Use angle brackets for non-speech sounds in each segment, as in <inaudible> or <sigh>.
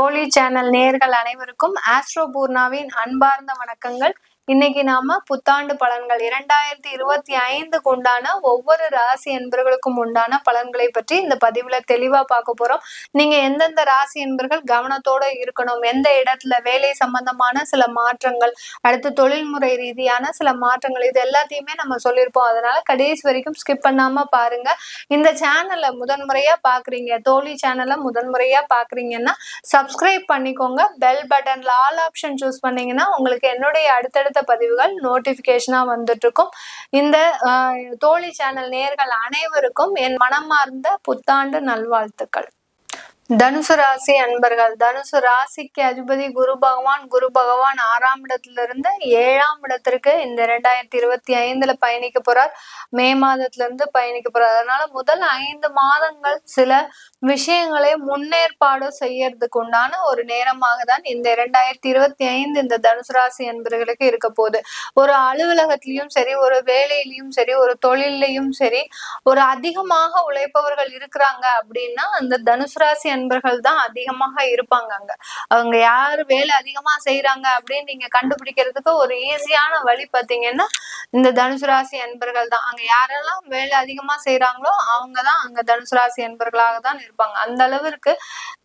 தோழி சேனல் நேர்கள் அனைவருக்கும் ஆஸ்ட்ரோ பூர்ணாவின் அன்பார்ந்த வணக்கங்கள். இன்னைக்கு நாம புத்தாண்டு பலன்கள் இரண்டாயிரத்தி இருபத்தி ஐந்துக்கு உண்டான ஒவ்வொரு ராசி என்பர்களுக்கும் உண்டான பலன்களை பற்றி இந்த பதிவுல தெளிவா பார்க்க போறோம். நீங்க எந்தெந்த ராசி என்பர்கள் கவனத்தோட இருக்கணும் எந்த இடத்துல வேலை சம்பந்தமான சில மாற்றங்கள் அடுத்து தொழில்முறை ரீதியான சில மாற்றங்கள் இது எல்லாத்தையுமே நம்ம சொல்லியிருப்போம். அதனால கடைசி வரைக்கும் ஸ்கிப் பண்ணாம பாருங்க. இந்த சேனலை முதன்முறையா பாக்குறீங்க தோழி சேனலை முதன்முறையா பாக்குறீங்கன்னா சப்ஸ்கிரைப் பண்ணிக்கோங்க. பெல் பட்டன்ல ஆல் ஆப்ஷன் சூஸ் பண்ணீங்கன்னா உங்களுக்கு என்னுடைய அடுத்தடுத்த பதிவுகள் நோட்டிபிகேஷனா வந்துட்டு இருக்கும் இந்த தோழி சேனல் நேர்கள் அனைவருக்கும் என் மனமார்ந்த புத்தாண்டு நல்வாழ்த்துக்கள். தனுசு ராசி அன்பர்கள் தனுசு ராசிக்கு அதிபதி குரு பகவான் குரு பகவான் ஆறாம் இடத்துல இருந்து ஏழாம் இடத்திற்கு இந்த இரண்டாயிரத்தி இருபத்தி ஐந்துல பயணிக்க போறார். மே மாதத்துல இருந்து பயணிக்க போறார். அதனால முதல் ஐந்து மாதங்கள் சில விஷயங்களை முன்னேற்பாடு செய்யறதுக்கு உண்டான ஒரு நேரமாக தான் இந்த இரண்டாயிரத்தி இருபத்தி ஐந்து இந்த தனுசு ராசி அன்பர்களுக்கு இருக்க போகுது. ஒரு அலுவலகத்திலையும் சரி ஒரு வேலையிலையும் சரி ஒரு தொழிலையும் சரி ஒரு அதிகமாக உழைப்பவர்கள் இருக்கிறாங்க அப்படின்னா அந்த தனுசு ராசி நண்பர்கள் தான் அதிகமாக இருப்பாங்க அங்க. அவங்க யாரு வேலை அதிகமா செய்யறாங்க அப்படின்னு நீங்க கண்டுபிடிக்கிறதுக்கு ஒரு ஈஸியான வழி பாத்தீங்கன்னா இந்த தனுசு ராசி அன்பர்கள் தான் அங்க யாரெல்லாம் வேலை அதிகமா செய்யறாங்களோ அவங்கதான் அங்க தனுசு ராசி அன்பர்களாக தான் இருப்பாங்க. அந்த அளவிற்கு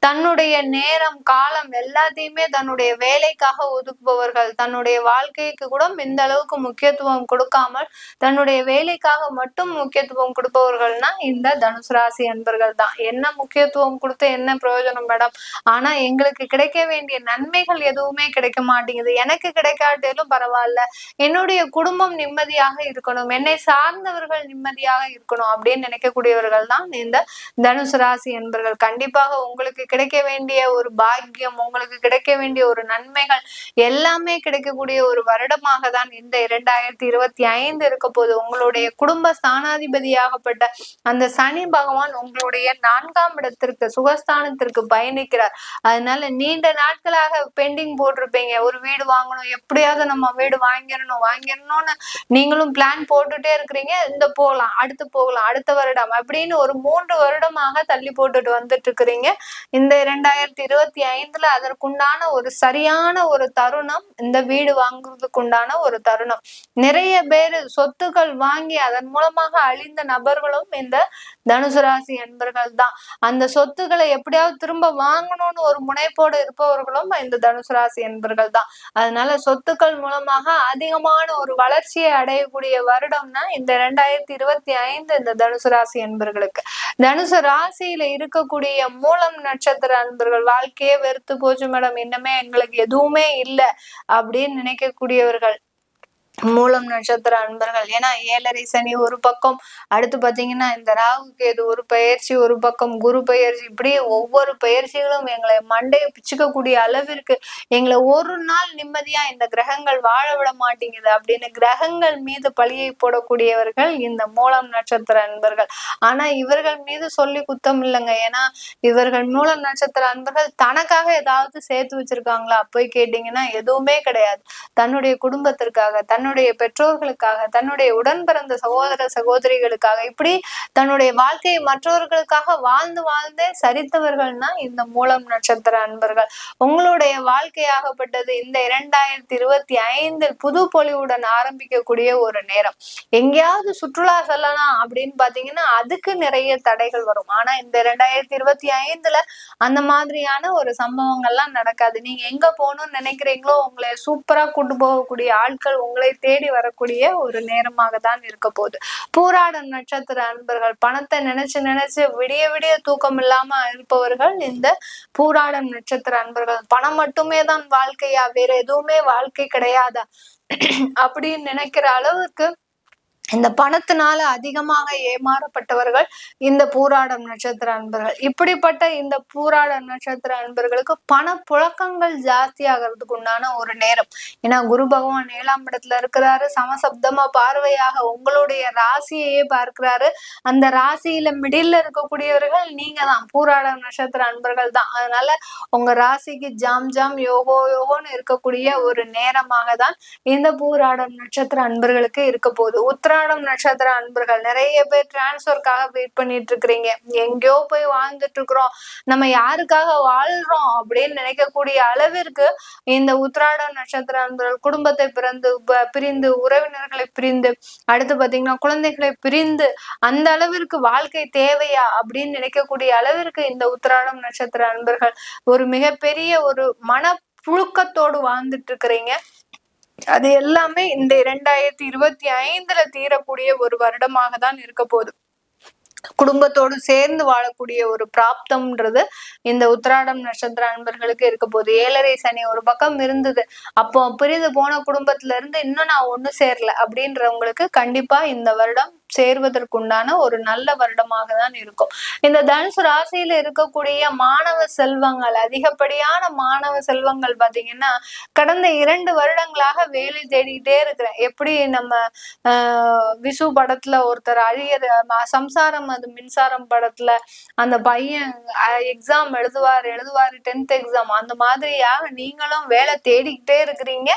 தன்னுடைய நேரம் காலம் எல்லாத்தையுமே தன்னுடைய வேலைக்காக ஒதுக்குபவர்கள் தன்னுடைய வாழ்க்கைக்கு கூட இந்த அளவுக்கு முக்கியத்துவம் கொடுக்காமல் தன்னுடைய வேலைக்காக மட்டும் முக்கியத்துவம் கொடுப்பவர்கள்னா இந்த தனுசு ராசி அன்பர்கள் தான் என்ன முக்கியத்துவம் கொடுத்து என்ன என்ன பிரயோஜனம் மேடம்? ஆனா எங்களுக்கு கிடைக்க வேண்டிய நன்மைகள் எதுவுமே கிடைக்க மாட்டேங்குது. எனக்கு கிடைக்காட்டாலும் பரவாயில்ல. என்னுடைய குடும்பம் நிம்மதியாக இருக்கணும். என்னை சார்ந்தவர்கள் நிம்மதியாக இருக்கணும் அப்படின்னு நினைக்கக்கூடியவர்கள் தான் இந்த தனுசு ராசி என்பர்கள். கண்டிப்பாக உங்களுக்கு கிடைக்க வேண்டிய ஒரு பாக்கியம் உங்களுக்கு கிடைக்க வேண்டிய ஒரு நன்மைகள் எல்லாமே கிடைக்கக்கூடிய ஒரு வருடமாக தான் இந்த இரண்டாயிரத்தி இருபத்தி ஐந்து இருக்க போது உங்களுடைய குடும்ப ஸ்தானாதிபதியாகப்பட்ட அந்த சனி பகவான் உங்களுடைய நான்காம் இடத்திற்கு சுகஸ் ஸ்தானத்திற்கு பயணிக்கிறார். அதனால நீண்ட நாட்களாக பெண்டிங் போட்டிருப்பீங்க. ஒரு வீடு வாங்கணும் எப்படியாவது நம்ம வீடு வாங்கிடணும் வாங்கிடணும்னு நீங்களும் பிளான் போட்டுட்டே இருக்கிறீங்க. இந்த போகலாம் அடுத்து போகலாம் அடுத்த வருடம் அப்படின்னு ஒரு மூன்று வருடமாக தள்ளி போட்டுட்டு வந்துட்டு இருக்கிறீங்க. இந்த இரண்டாயிரத்தி இருபத்தி ஐந்துல அதற்குண்டான ஒரு சரியான ஒரு தருணம் இந்த வீடு வாங்குறதுக்குண்டான ஒரு தருணம். நிறைய பேர் சொத்துக்கள் வாங்கி அதன் மூலமாக அழிந்த நபர்களும் இந்த தனுசு ராசி என்பர்கள் தான். அந்த சொத்துக்களை எப்படியாவது திரும்ப வாங்கணும்னு ஒரு முனைப்போடு இருப்பவர்களும் இந்த தனுசு ராசி என்பர்கள் தான். அதனால சொத்துக்கள் மூலமாக அதிகமான ஒரு வளர்ச்சியை அடையக்கூடிய வருடம்னா இந்த ரெண்டாயிரத்தி இருபத்தி ஐந்து இந்த தனுசு ராசி என்பர்களுக்கு. தனுசு ராசியில இருக்கக்கூடிய மூலம் நட்சத்திர அன்பர்கள் வாழ்க்கையே வெறுத்து போச்சு மேடம். இன்னமே எங்களுக்கு எதுவுமே இல்லை அப்படின்னு நினைக்கக்கூடியவர்கள். மூலம் நட்சத்திர அன்பர்கள். ஏன்னா ஏழரை சனி ஒரு பக்கம் அடுத்து பாத்தீங்கன்னா இந்த ராகு கேது ஒரு பயிற்சி ஒரு பக்கம் குரு பயிற்சி இப்படி ஒவ்வொரு பயிற்சிகளும் எங்களை மண்டையை பிச்சுக்கக்கூடிய அளவிற்கு எங்களை ஒரு நாள் நிம்மதியா இந்த கிரகங்கள் வாழ விட மாட்டேங்குது அப்படின்னு கிரகங்கள் மீது பழியை போடக்கூடியவர்கள் இந்த மூலம் நட்சத்திர அன்பர்கள். ஆனா இவர்கள் மீது சொல்லி குத்தம் இல்லைங்க. ஏன்னா இவர்கள் மூலம் நட்சத்திர அன்பர்கள் தனக்காக ஏதாவது சேர்த்து வச்சிருக்காங்களா? போய் கேட்டீங்கன்னா எதுவுமே கிடையாது. தன்னுடைய குடும்பத்திற்காக தன் தன்னுடைய பெற்றோர்களுக்காக தன்னுடைய உடன் பிறந்த சகோதர சகோதரிகளுக்காக இப்படி தன்னுடைய வாழ்க்கையை மற்றவர்களுக்காக வாழ்ந்து வாழ்ந்தே சரித்தவர்கள்னா இந்த மூலம் நட்சத்திர அன்பர்கள். உங்களுடைய வாழ்க்கையாகப்பட்டது இந்த இரண்டாயிரத்தி இருபத்தி ஐந்தில் புது பொலிவுடன் ஆரம்பிக்கக்கூடிய ஒரு நேரம். எங்கேயாவது சுற்றுலா செல்லலாம் அப்படின்னு பாத்தீங்கன்னா அதுக்கு நிறைய தடைகள் வரும். ஆனா இந்த இரண்டாயிரத்தி இருபத்தி ஐந்துல அந்த மாதிரியான ஒரு சம்பவங்கள்லாம் நடக்காது. நீங்க எங்க போகணும்னு நினைக்கிறீங்களோ உங்களை சூப்பரா கூட்டு போகக்கூடிய ஆட்கள் உங்களை தேடி வரக்கூடிய ஒரு நேரமாக தான் இருக்க போகுது. பூராட நட்சத்திர அன்பர்கள் பணத்தை நினைச்சு நினைச்சு விடிய விடிய தூக்கம் இல்லாம இருப்பவர்கள் இந்த பூராடம் நட்சத்திர அன்பர்கள். பணம் மட்டுமே தான் வாழ்க்கையா வேற எதுவுமே வாழ்க்கை கிடையாதா? <clears throat> அப்படின்னு நினைக்கிற அளவுக்கு இந்த பணத்தினால அதிகமாக ஏமாறப்பட்டவர்கள் இந்த பூராடம் நட்சத்திர அன்பர்கள். இப்படிப்பட்ட இந்த பூராடம் நட்சத்திர அன்பர்களுக்கு பண புழக்கங்கள் ஜாஸ்தி ஆகிறதுக்கு உண்டான ஒரு நேரம். ஏன்னா குரு பகவான் ஏழாம் இடத்துல இருக்கிறாரு. சமசப்தமா பார்வையாக உங்களுடைய ராசியையே பார்க்கிறாரு. அந்த ராசியில மிடில் இருக்கக்கூடியவர்கள் நீங்க தான். பூராடம் நட்சத்திர அன்பர்கள் தான். அதனால உங்க ராசிக்கு ஜாம் ஜாம் யோகோ யோகோன்னு இருக்கக்கூடிய ஒரு நேரமாக தான் இந்த பூராடம் நட்சத்திர அன்பர்களுக்கு இருக்க போகுது. உத்திர உத்ராடம் நட்சத்திர அன்பர்கள் நிறைய பேர் டிரான்ஸ்பர்க்காக வெயிட் பண்ணிட்டு இருக்கிறீங்க. எங்கேயோ போய் வாழ்ந்துட்டு இருக்கிறோம். நம்ம யாருக்காக வாழ்றோம் அப்படின்னு நினைக்கக்கூடிய அளவிற்கு இந்த உத்ராடம் நட்சத்திர அன்பர்கள் குடும்பத்தை பிறந்து பிரிந்து உறவினர்களை பிரிந்து அடுத்து பாத்தீங்கன்னா குழந்தைகளை பிரிந்து அந்த அளவிற்கு வாழ்க்கை தேவையா அப்படின்னு நினைக்கக்கூடிய அளவிற்கு இந்த உத்ராடம் நட்சத்திர அன்பர்கள் ஒரு மிகப்பெரிய ஒரு மன புழுக்கத்தோடு வாழ்ந்துட்டு இருக்கிறீங்க. அது எல்லாமே இந்த இரண்டாயிரத்தி இருபத்தி ஐந்துல தீரக்கூடிய ஒரு வருடமாக தான் இருக்க போகுது. குடும்பத்தோடு சேர்ந்து வாழக்கூடிய ஒரு பிராப்தம்ன்றது இந்த உத்திராடம் நட்சத்திர அன்பர்களுக்கு இருக்க போகுது. ஏழரை சனி ஒரு பக்கம் இருந்தது. அப்போ பிரிந்து போன குடும்பத்துல இருந்து இன்னும் நான் ஒண்ணு சேரல. அப்படின்றவங்களுக்கு கண்டிப்பா இந்த வருடம் சேர்வதற்குண்டான ஒரு நல்ல வருடமாக தான் இருக்கும். இந்த தனுசு ராசியில இருக்கக்கூடிய மாணவ செல்வங்கள் அதிகப்படியான மாணவ செல்வங்கள் பாத்தீங்கன்னா கடந்த இரண்டு வருடங்களாக வேலை தேடிக்கிட்டே இருக்கிறேன். எப்படி நம்ம விசு படத்துல ஒருத்தர் அழியற சம்சாரம் அது மின்சாரம் படத்துல அந்த பையன் எக்ஸாம் எழுதுவார் எழுதுவாரு டென்த் எக்ஸாம் அந்த மாதிரியாக நீங்களும் வேலை தேடிக்கிட்டே இருக்கிறீங்க.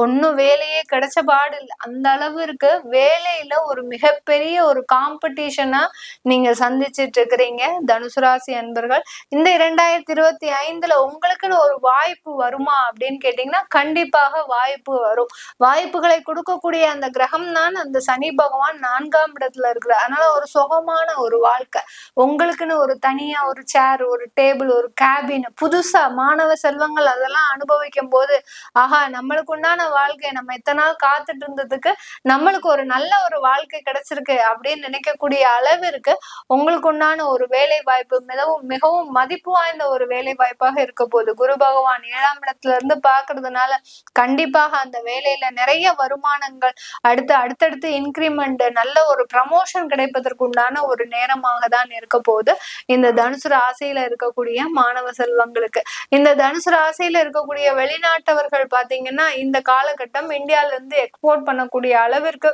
ஒன்னும் வேலையே கிடைச்ச பாடு இல்லை. அந்த அளவிற்கு வேலையில ஒரு மிகப்பெரிய பெரிய ஒரு காம்படிஷனா நீங்க சந்திச்சிட்டு இருக்கிறீங்க. தனுசு ராசி அன்பர்கள் இந்த இரண்டாயிரத்தி இருபத்தி ஐந்துல உங்களுக்குன்னு ஒரு வாய்ப்பு வருமா அப்படின்னு கேட்டீங்கன்னா கண்டிப்பாக வாய்ப்பு வரும். வாய்ப்புகளை கொடுக்கக்கூடிய அந்த கிரகம் தான் அந்த சனி பகவான் நான்காம் இடத்துல இருக்கிற அதனால ஒரு சுகமான ஒரு வாழ்க்கை. உங்களுக்குன்னு ஒரு தனியா ஒரு சேர் ஒரு டேபிள் ஒரு கேபின் புதுசா மாணவ செல்வங்கள் அதெல்லாம் அனுபவிக்கும் போது ஆஹா நம்மளுக்கு உண்டான வாழ்க்கை நம்ம எத்தனை நாள் காத்துட்டு இருந்ததுக்கு நம்மளுக்கு ஒரு நல்ல ஒரு வாழ்க்கை கிடைச்சிருக்கு அப்படின்னு நினைக்கக்கூடிய அளவிற்கு உங்களுக்கு உண்டான ஒரு வேலை வாய்ப்பு மிகவும் மிகவும் மதிப்பு வாய்ந்த ஒரு வேலை வாய்ப்பாக இருக்க போகுது. குரு பகவான் ஏழாம் இடத்துல இருந்து பாக்குறதுனால கண்டிப்பாக அந்த வேலையில நிறைய வருமானங்கள் அடுத்து அடுத்தடுத்து இன்கிரிமெண்ட் நல்ல ஒரு ப்ரமோஷன் கிடைப்பதற்கு உண்டான ஒரு நேரமாக தான் இருக்க போகுது இந்த தனுசு ராசியில இருக்கக்கூடிய மாணவ செல்வங்களுக்கு. இந்த தனுசு ராசியில இருக்கக்கூடிய வெளிநாட்டவர்கள் பாத்தீங்கன்னா இந்த காலகட்டம் இந்தியால இருந்து எக்ஸ்போர்ட் பண்ணக்கூடிய அளவிற்கு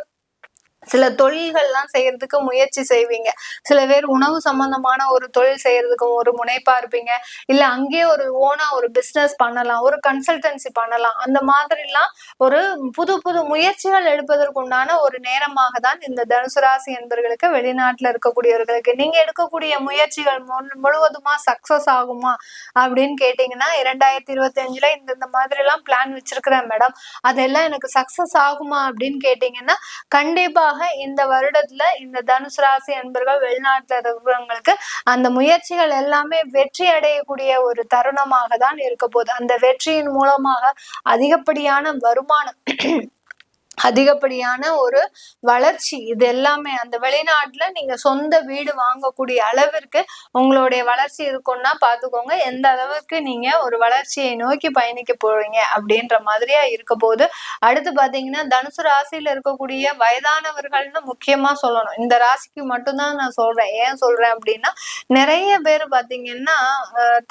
சில தொழில்கள்லாம் செய்யறதுக்கு முயற்சி செய்வீங்க. சில பேர் உணவு சம்பந்தமான ஒரு தொழில் செய்யறதுக்கும் ஒரு முனைப்பா இருப்பீங்க. இல்ல அங்கேயே ஒரு ஓனா ஒரு பிசினஸ் பண்ணலாம் ஒரு கன்சல்டன்சி பண்ணலாம். அந்த மாதிரிலாம் ஒரு புது புது முயற்சிகள் எடுப்பதற்குண்டான ஒரு நேரமாக தான் இந்த தனுசு ராசி என்பர்களுக்கு வெளிநாட்டுல இருக்கக்கூடியவர்களுக்கு நீங்க எடுக்கக்கூடிய முயற்சிகள் முழுவதுமா சக்சஸ் ஆகுமா அப்படின்னு கேட்டீங்கன்னா இரண்டாயிரத்தி இருபத்தி அஞ்சுல இந்த இந்த மாதிரி எல்லாம் பிளான் வச்சிருக்கிறேன் மேடம் அதெல்லாம் எனக்கு சக்சஸ் ஆகுமா அப்படின்னு கேட்டீங்கன்னா கண்டிப்பா கண்டிப்பாக இந்த வருடத்துல இந்த தனுசு ராசி அன்பர்கள் வெளிநாட்டுல இருக்கிறவங்களுக்கு அந்த முயற்சிகள் எல்லாமே வெற்றி அடையக்கூடிய ஒரு தருணமாக தான் இருக்க போகுது. அந்த வெற்றியின் மூலமாக அதிகப்படியான வருமானம் அதிகப்படியான ஒரு வளர்ச்சி. இது எல்லாமே அந்த வெளிநாட்டுல நீங்க சொந்த வீடு வாங்கக்கூடிய அளவிற்கு உங்களுடைய வளர்ச்சி இருக்கும்னா பாத்துக்கோங்க. எந்த அளவுக்கு நீங்க ஒரு வளர்ச்சியை நோக்கி பயணிக்க போறீங்க அப்படின்ற மாதிரியா இருக்க போது அடுத்து பாத்தீங்கன்னா தனுசு ராசியில இருக்கக்கூடிய வயதானவர்கள்னு முக்கியமா சொல்லணும். இந்த ராசிக்கு மட்டும்தான் நான் சொல்றேன். ஏன் சொல்றேன் அப்படின்னா நிறைய பேர் பாத்தீங்கன்னா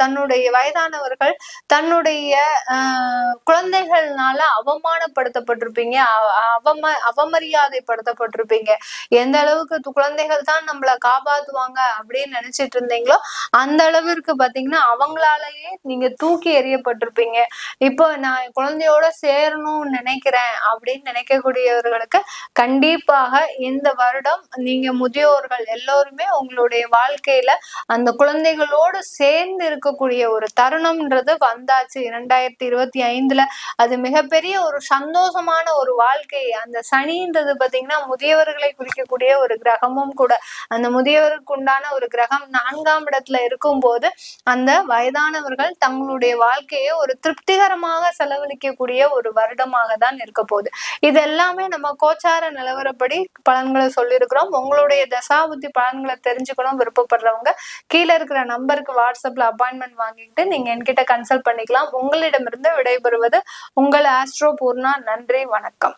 தன்னுடைய வயதானவர்கள் தன்னுடைய குழந்தைகள்னால அவமானப்படுத்தப்பட்டிருப்பீங்க. அவம அவமரியாதைப்படுத்தப்பட்டிருப்பீங்க. எந்த அளவுக்கு குழந்தைகள் தான் நம்மள காப்பாத்துவாங்க அப்படின்னு நினைச்சிட்டு இருந்தீங்களோ அந்த அளவிற்கு பாத்தீங்கன்னா அவங்களாலேயே நீங்க தூக்கி எறியப்பட்டிருப்பீங்க. இப்போ நான் குழந்தையோட சேரணும்னு நினைக்கிறேன் அப்படின்னு நினைக்கக்கூடியவர்களுக்கு கண்டிப்பாக இந்த வருடம் நீங்க முதியோர்கள் எல்லோருமே உங்களுடைய வாழ்க்கையில அந்த குழந்தைகளோடு சேர்ந்து இருக்கக்கூடிய ஒரு தருணம்ன்றது வந்தாச்சு. இரண்டாயிரத்தி இருபத்தி ஐந்துல அது மிகப்பெரிய ஒரு சந்தோஷமான ஒரு வாழ்க்கை வாழ்க்கை அந்த சனின்றது பாத்தீங்கன்னா முதியவர்களை குறிக்கக்கூடிய ஒரு கிரகமும் கூட. அந்த முதியவருக்கு உண்டான ஒரு கிரகம் நான்காம் இடத்துல இருக்கும் போது அந்த வயதானவர்கள் தங்களுடைய வாழ்க்கையை ஒரு திருப்திகரமாக செலவழிக்கக்கூடிய ஒரு வருடமாக தான் இருக்க போகுது. இது எல்லாமே நம்ம கோச்சார நிலவரப்படி பலன்களை சொல்லியிருக்கிறோம். உங்களுடைய தசாபுத்தி பலன்களை தெரிஞ்சுக்கணும் விருப்பப்படுறவங்க. கீழே இருக்கிற நம்பருக்கு வாட்ஸ்அப்ல அப்பாயின்மெண்ட் வாங்கிட்டு நீங்க என்கிட்ட கன்சல்ட் பண்ணிக்கலாம். உங்களிடமிருந்து விடைபெறுவது உங்கள் ஆஸ்ட்ரோ பூர்ணா. நன்றி வணக்கம்.